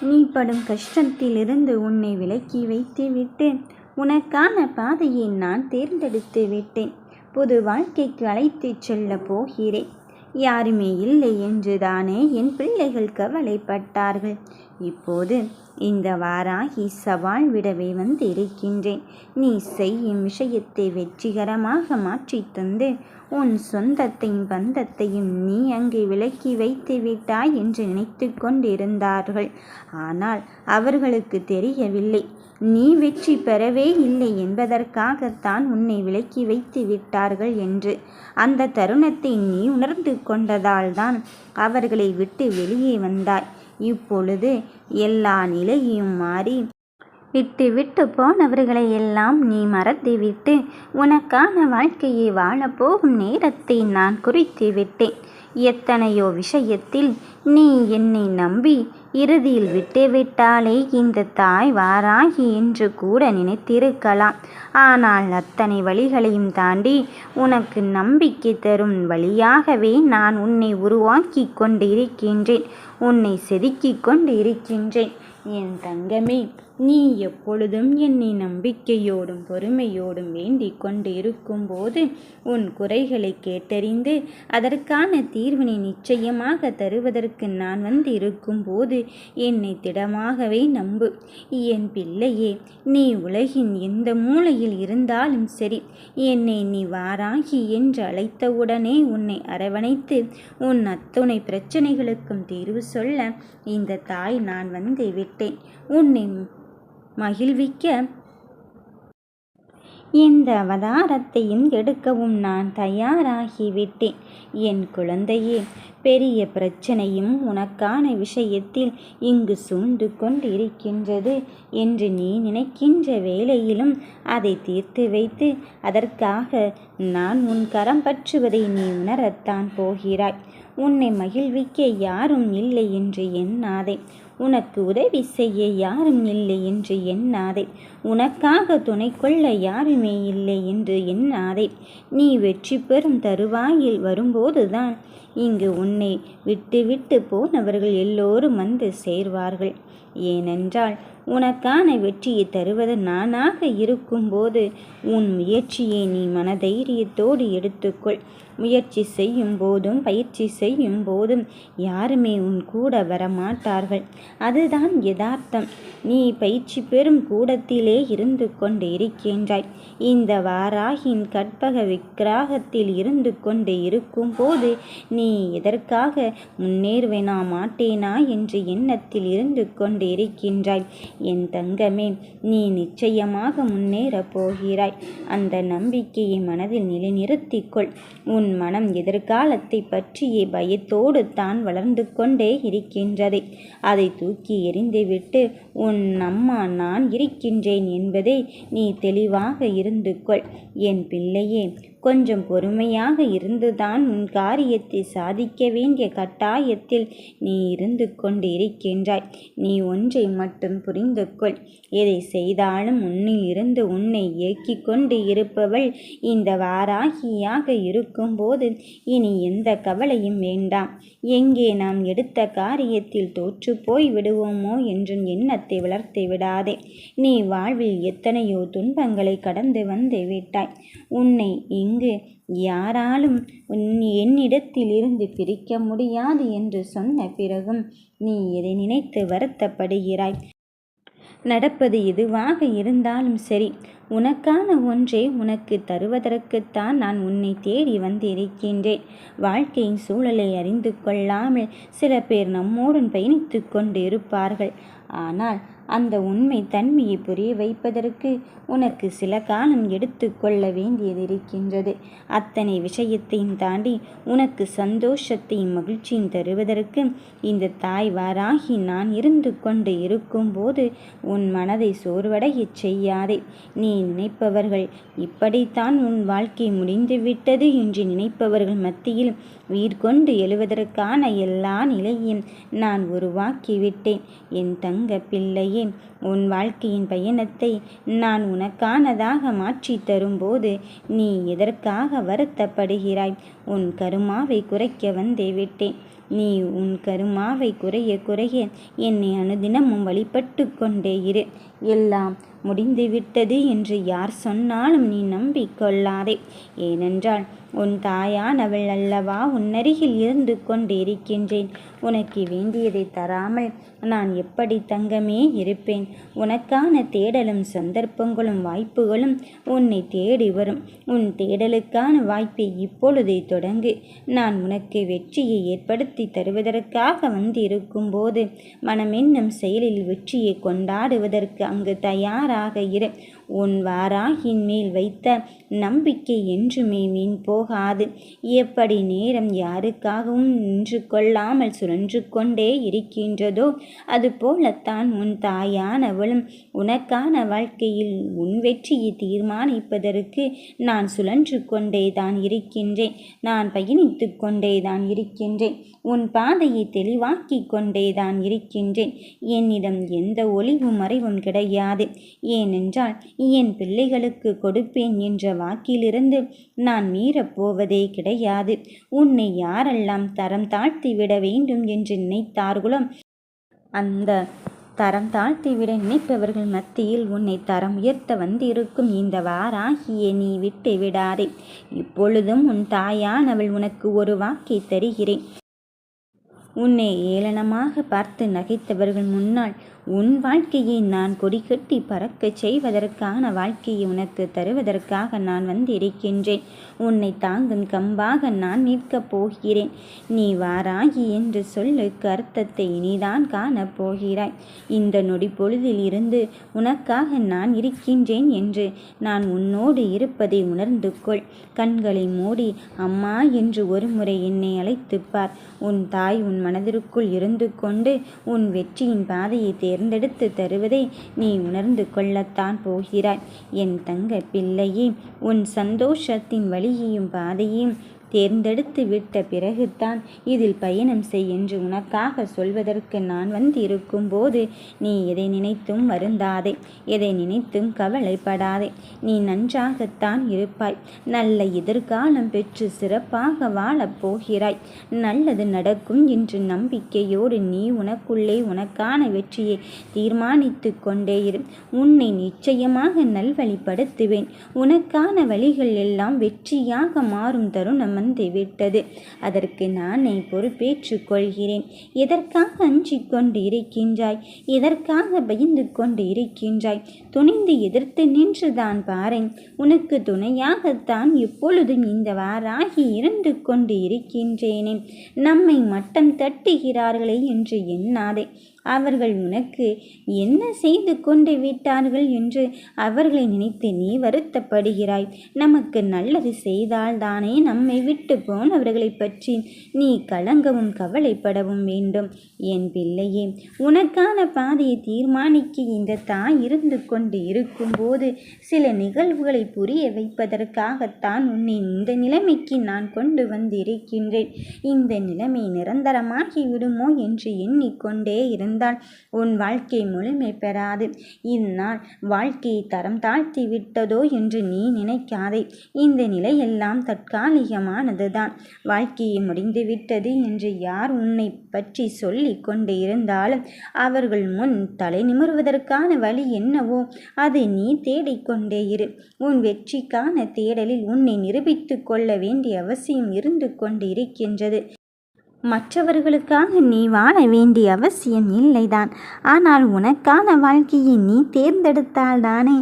நீ படும் கஷ்டத்திலிருந்து உன்னை விலக்கி வைத்து விட்டேன். உனக்கான பாதையை நான் தேர்ந்தெடுத்து விட்டேன். புது வாழ்க்கைக்கு அழைத்துச் செல்ல போகிறேன். யாருமே இல்லை என்று தானே என் பிள்ளைகள் கவலைப்பட்டார்கள். இப்போது இந்த வாராகி சவால் விடவே வந்திருக்கின்றேன். நீ செய்யும் விஷயத்தை வெற்றிகரமாக மாற்றி தந்து உன் சொந்தத்தையும் பந்தத்தையும் நீ அங்கே விலக்கி வைத்து விட்டாய் என்று நினைத்து கொண்டிருந்தார்கள். ஆனால் அவர்களுக்கு தெரியவில்லை. நீ வெற்றி பெறவே இல்லை என்பதற்காகத்தான் உன்னை விலக்கி வைத்து விட்டார்கள் என்று. அந்த தருணத்தை நீ உணர்ந்து கொண்டதால்தான் அவர்களை விட்டு வெளியே வந்தாய். இப்பொழுது எல்லா நிலையும் மாறி விட்டு விட்டு போனவர்களை எல்லாம் நீ மறந்துவிட்டு உனக்கான வாழ்க்கையை வாழப்போகும் நேரத்தை நான் குறித்து விட்டேன். எத்தனையோ விஷயத்தில் நீ என்னை நம்பி இறுதியில் விட்டுவிட்டாலே இந்த தாய் வாராகி என்று கூட நினைத்திருக்கலாம். ஆனால் அத்தனை வழிகளையும் தாண்டி உனக்கு நம்பிக்கை தரும் வழியாகவே நான் உன்னை உருவாக்கி கொண்டிருக்கின்றேன். உன்னை செதுக்கிக் கொண்டிருக்கின்றேன். என் தங்கமே நீ எப்பொழுதும் என்னை நம்பிக்கையோடும் பொறுமையோடும் வேண்டிக் கொண்டு இருக்கும்போது உன் குறைகளை கேட்டறிந்து அதற்கான தீர்வினை நிச்சயமாக தருவதற்கு நான் வந்து இருக்கும்போது என்னை திடமாகவே நம்பு. என் பிள்ளையே நீ உலகின் எந்த மூலையில் இருந்தாலும் சரி என்னை நீ வாராகி என்று அழைத்தவுடனே உன்னை அரவணைத்து உன் அத்துணை பிரச்சனைகளுக்கும் தீர்வு சொல்ல இந்த தாய் நான் வந்து விட்டேன். உன்னை மகிழ்விக்க. இந்த அவதாரத்தையும் எடுக்கவும் நான் தயாராகிவிட்டேன். என் குழந்தையே பெரிய பிரச்சனையும் உனக்கான விஷயத்தில் இங்கு சூழ்ந்து கொண்டிருக்கின்றது என்று நீ நினைக்கின்ற வேளையிலும் அதை தீர்த்து வைத்து அதற்காக நான் உன் கரம் பற்றுவதை நீ உணரத்தான் போகிறாய். உன்னை மகிழ்விக்க யாரும் இல்லை என்று எண்ணாதே. உனக்கு உதவி செய்ய யாரும் இல்லை என்று எண்ணாதே. உனக்காக துணை கொள்ள யாருமே இல்லை என்று எண்ணாதே. நீ வெற்றி பெறும் தருவாயில் வரும்போதுதான் இங்கு உன்னை விட்டு விட்டு போனவர்கள் எல்லோரும் வந்து சேர்வார்கள். ஏனென்றால் உனக்கான வெற்றியை தருவது நானாக இருக்கும்போது உன் முயற்சியை நீ மனதைரியத்தோடு எடுத்துக்கொள். முயற்சி செய்யும் போதும் பயிற்சி செய்யும் போதும் யாருமே உன் கூட வரமாட்டார்கள். அதுதான் யதார்த்தம். நீ பயிற்சி பெறும் கூடத்திலே இருந்து கொண்டு இருக்கின்றாய். இந்த வாராகின் கற்பக விக்கிராகத்தில் இருந்து கொண்டு இருக்கும் போது நீ எதற்காக முன்னேறுவேனா மாட்டேனா என்று எண்ணத்தில் இருந்து கொண்டு இருக்கின்றாய் என் தங்கமே நீ நிச்சயமாக முன்னேறப் போகிறாய். அந்த நம்பிக்கையை மனதில் நிலைநிறுத்திக்கொள். உன் உன் மனம் எதிர்காலத்தை பற்றிய பயத்தோடு தான் வளர்ந்து கொண்டே இருக்கின்றது. அதை தூக்கி எறிந்துவிட்டு உன் அம்மா நான் இருக்கின்றேன் என்பதை நீ தெளிவாக இருந்து கொள் என் பிள்ளையே கொஞ்சம் பொறுமையாக இருந்துதான் உன் காரியத்தை சாதிக்க வேண்டிய கட்டாயத்தில் நீ இருந்து கொண்டு இருக்கின்றாய் நீ ஒன்றை மட்டும் புரிந்து கொள். எதை செய்தாலும் உன்னில் இருந்து உன்னை இயக்கிக் கொண்டு இருப்பவள் இந்த வாராகியாக இருக்கும்போது இனி எந்த கவலையும் வேண்டாம். எங்கே நாம் எடுத்த காரியத்தில் தோற்று போய் விடுவோமோ என்றும் எண்ணத்தை வளர்த்து விடாதே. நீ வாழ்வில் எத்தனையோ துன்பங்களை கடந்து வந்து விட்டாய். உன்னை இங்கு யாராலும் என்னிடத்திலிருந்து பிரிக்க முடியாது என்று சொன்ன பிறகும் நீ இதை நினைத்து வருத்தப்படுகிறாய்? நடப்பது எதுவாக இருந்தாலும் சரி உனக்கான ஒன்றை உனக்கு தருவதற்குத்தான் நான் உன்னை தேடி வந்திருக்கின்றேன். வாழ்க்கையின் சூழலை அறிந்து கொள்ளாமல் சில பேர் நம்மோடன் பயணித்து கொண்டு இருப்பார்கள் ஆனால் அந்த உண்மை தன்மையை புரிய வைப்பதற்கு உனக்கு சில காலம் எடுத்துக்கொள்ள வேண்டியது இருக்கின்றது. அத்தனை விஷயத்தையும் தாண்டி உனக்கு சந்தோஷத்தையும் மகிழ்ச்சியும் தருவதற்கு இந்த தாய் வாராகி நான் இருந்து கொண்டு இருக்கும்போது உன் மனதை சோர்வடையச் செய்யாதே. நீ நினைப்பவர்கள் இப்படித்தான் உன் வாழ்க்கை முடிந்துவிட்டது என்று நினைப்பவர்கள் மத்தியில் உயிர் கொண்டு எழுவதற்கான எல்லா நிலையும் நான் உருவாக்கிவிட்டேன். என் தங்க பிள்ளையே உன் வாழ்க்கையின் பயணத்தை நான் உனக்கானதாக மாற்றி தரும்போது நீ எதற்காக வருத்தப்படுகிறாய்? உன் கருமாவை குறைக்க வந்தே விட்டேன். நீ உன் கருமாவை குறைய குறைய என்னை அனுதினமும் வழிபட்டு கொண்டே இரு. எல்லாம் முடிந்துவிட்டது என்று யார் சொன்னாலும் நீ நம்பிக்கொள்ளாதே. ஏனென்றால் உன் தாயானவள் அல்லவா? உன்னருகில் இருந்து கொண்டிருக்கின்றேன். உனக்கு வேண்டியதை தராமல் நான் எப்படி தங்கமே இருப்பேன்? உனக்கான தேடலும் சந்தர்ப்பங்களும் வாய்ப்புகளும் உன்னை தேடி வரும். உன் தேடலுக்கான வாய்ப்பை இப்பொழுதே தொடங்கு. நான் உனக்கு வெற்றியை ஏற்படுத்தி தருவதற்காக வந்திருக்கும் போது மனமென்னும் செயலில் வெற்றியை கொண்டாடுவதற்கு அங்கு தயாராக இரு. உன் வாராகின் மேல் வைத்த நம்பிக்கை என்றுமே மீன் போகாது. எப்படி நேரம் யாருக்காகவும் நின்று கொள்ளாமல் சுழன்று கொண்டே இருக்கின்றதோ அதுபோலத்தான் உன் தாயானவளும் உனக்கான வாழ்க்கையில் உன் வெற்றியை தீர்மானிப்பதற்கு நான் சுழன்று கொண்டே தான் இருக்கின்றேன். நான் பயணித்து கொண்டே தான் இருக்கின்றேன். உன் பாதையை தெளிவாக்கி கொண்டே தான் இருக்கின்றேன். என்னிடம் எந்த ஒளிவும் மறைவும் கிடையாது. ஏனென்றால் என் பிள்ளைகளுக்கு கொடுப்பேன் என்ற வாக்கிலிருந்து நான் மீறப்போவதே கிடையாது. உன்னை யாரெல்லாம் தரம் தாழ்த்தி விட வேண்டும் என்று நினைத்தார்களோ அந்த தரம் தாழ்த்திவிட நினைப்பவர்கள் மத்தியில் உன்னை தரம் உயர்த்த வந்திருக்கும் இந்த வாராகிய நீ விட்டு விடாதே. இப்பொழுதும் உன் தாயானவள் உனக்கு ஒரு வாக்கை தருகிறேன். உன்னை ஏளனமாக பார்த்து நகைத்தவர்கள் முன்னால் உன் வாழ்க்கையை நான் கொடிகட்டி பறக்கச் செய்வதற்கான வாழ்க்கையை உனக்கு தருவதற்காக நான் வந்திருக்கின்றேன். உன்னை தாங்கும் கம்பாக நான் நிற்கப் போகிறேன். நீ வாராகி என்று சொல்லுக்கு அர்த்தத்தை இனிதான் காணப் போகிறாய். இந்த நொடி பொழுதில் இருந்து உனக்காக நான் இருக்கின்றேன் என்று நான் உன்னோடு இருப்பதை உணர்ந்து கொள். கண்களை மூடி அம்மா என்று ஒருமுறை என்னை அழைத்துப் பார். உன் தாய் உன் மனதிற்குள் இருந்து கொண்டு உன் வெற்றியின் பாதையை தேர் தேர்ந்தெடுத்து தருவதை நீ உணர்ந்து கொள்ளத்தான் போகிறாய். என் தங்க பிள்ளையே உன் சந்தோஷத்தின் வழியையும் பாதையையும் தேர்ந்தெடுத்து விட்ட பிறகுதான் இதில் பயணம் செய் என்று உனக்காக சொல்வதற்கு நான் வந்திருக்கும் போது நீ எதை நினைத்தும் வருந்தாதே எதை நினைத்தும் கவலைப்படாதே. நீ நன்றாகத்தான் இருப்பாய். நல்ல எதிர்காலம் பெற்று சிறப்பாக வாழப்போகிறாய் நல்லது நடக்கும் என்று நம்பிக்கையோடு நீ உனக்குள்ளே உனக்கான வெற்றியை தீர்மானித்து கொண்டே இரு. உன்னை நிச்சயமாக நல்வழிப்படுத்துவேன். உனக்கான வழிகள் எல்லாம் வெற்றியாக மாறும் தருணம் அமர்ந்துவிட்டது. அதற்கு நானே பொறுப்பேற்றுக் கொள்கிறேன். எதற்காக அஞ்சிக் கொண்டு இருக்கின்றாய் எதற்காக பயந்து கொண்டு இருக்கின்றாய் துணிந்து எதிர்த்து நின்றுதான் பாரேன். உனக்கு துணையாகத்தான் எப்பொழுதும் இந்த வாராகி இருந்து கொண்டு இருக்கின்றேனே நம்மை மட்டம் தட்டுகிறார்களே என்று எண்ணாதே. அவர்கள் உனக்கு என்ன செய்து கொண்டு விட்டார்கள் என்று அவர்களை நினைத்து நீ வருத்தப்படுகிறாய். நமக்கு நல்லது செய்தால் தானே நம்மை விட்டு போனவர்களை பற்றி நீ கலங்கவும் கவலைப்படவும் வேண்டும். என் பிள்ளையே உனக்கான பாதையை தீர்மானிக்க இந்த தாய் இருந்து கொண்டு இருக்கும்போது சில நிகழ்வுகளை புரிய வைப்பதற்காகத்தான் உன்னை இந்த நிலைமைக்கு நான் கொண்டு வந்திருக்கின்றேன். இந்த நிலைமை நிரந்தரமாகி விடுமோ என்று எண்ணிக்கொண்டே இருந்தேன். இருந்தால் உன் வாழ்க்கை முழுமை பெறாது. இந்நாள் வாழ்க்கையை தரம் தாழ்த்தி விட்டதோ என்று நீ நினைக்காதே. இந்த நிலை எல்லாம் தற்காலிகமானதுதான். வாழ்க்கையை முடிந்துவிட்டது என்று யார் உன்னை பற்றி சொல்லி கொண்டு இருந்தாலும் அவர்கள் முன் தலை நிமிர்வதற்கான வழி என்னவோ அதை நீ தேடிக்கொண்டே இரு. உன் வெற்றிக்கான தேடலில் உன்னை நிரூபித்து கொள்ள வேண்டிய அவசியம் இருந்து கொண்டு இருக்கின்றது. மற்றவர்களுக்காக நீ வாழ வேண்டிய அவசியம் இல்லைதான். ஆனால் உனக்கான வாழ்க்கையை நீ தேர்ந்தெடுத்தால்தானே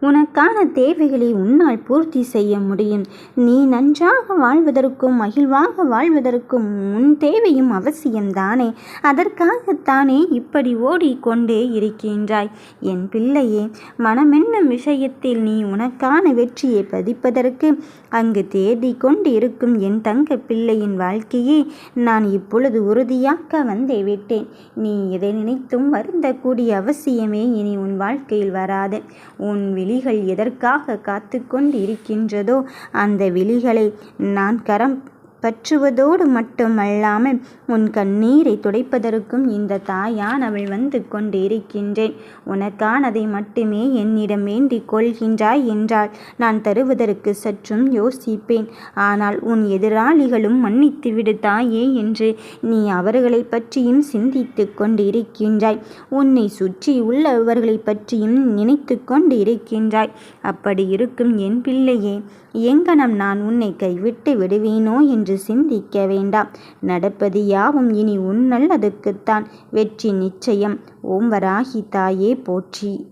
உனக்கான தேவைகளை உன்னால் பூர்த்தி செய்ய முடியும். நீ நன்றாக வாழ்வதற்கும் மகிழ்வாக வாழ்வதற்கும் உன் தேவையும் அவசியம்தானே. அதற்காகத்தானே இப்படி ஓடிக்கொண்டே இருக்கின்றாய். என் பிள்ளையே மனமென்னும் விஷயத்தில் நீ உனக்கான வெற்றியை பதிப்பதற்கு அங்கு தேடி கொண்டு இருக்கும் என் தங்க பிள்ளையின் வாழ்க்கையை நான் இப்பொழுது உறுதியாக்க வந்தே விட்டேன். நீ எதை நினைத்தும் வருந்தக்கூடிய அவசியமே இனி உன் வாழ்க்கையில் வராது. உன் விழிகள் எதற்காக காத்து கொண்டு இருக்கின்றதோ அந்த விழிகளை நான் கரம் பற்றுவதோடு மட்டுமல்லாமல் உன் கண்ணீரை துடைப்பதற்கும் இந்த தாயான் அவள் வந்து கொண்டிருக்கின்றேன். உனக்கானதை மட்டுமே என்னிடம் வேண்டிக் கொள்கின்றாய் என்றால் நான் தருவதற்கு சற்றும் யோசிப்பேன். ஆனால் உன் எதிராளிகளும் மன்னித்து விடு தாயே என்று நீ அவர்களை பற்றியும் சிந்தித்து கொண்டிருக்கின்றாய். உன்னை சுற்றி உள்ளவர்களை பற்றியும் நினைத்து கொண்டிருக்கின்றாய். அப்படி இருக்கும் என் பிள்ளையே எங்கனம் நான் உன்னை கைவிட்டு விடுவேனோ என்று என்று சிந்திக்க வேண்டாம். நடப்பது யாவும் இனி உன் நல்லதுக்குத்தான். வெற்றி நிச்சயம். ஓம் வராகி தாயே போற்றி.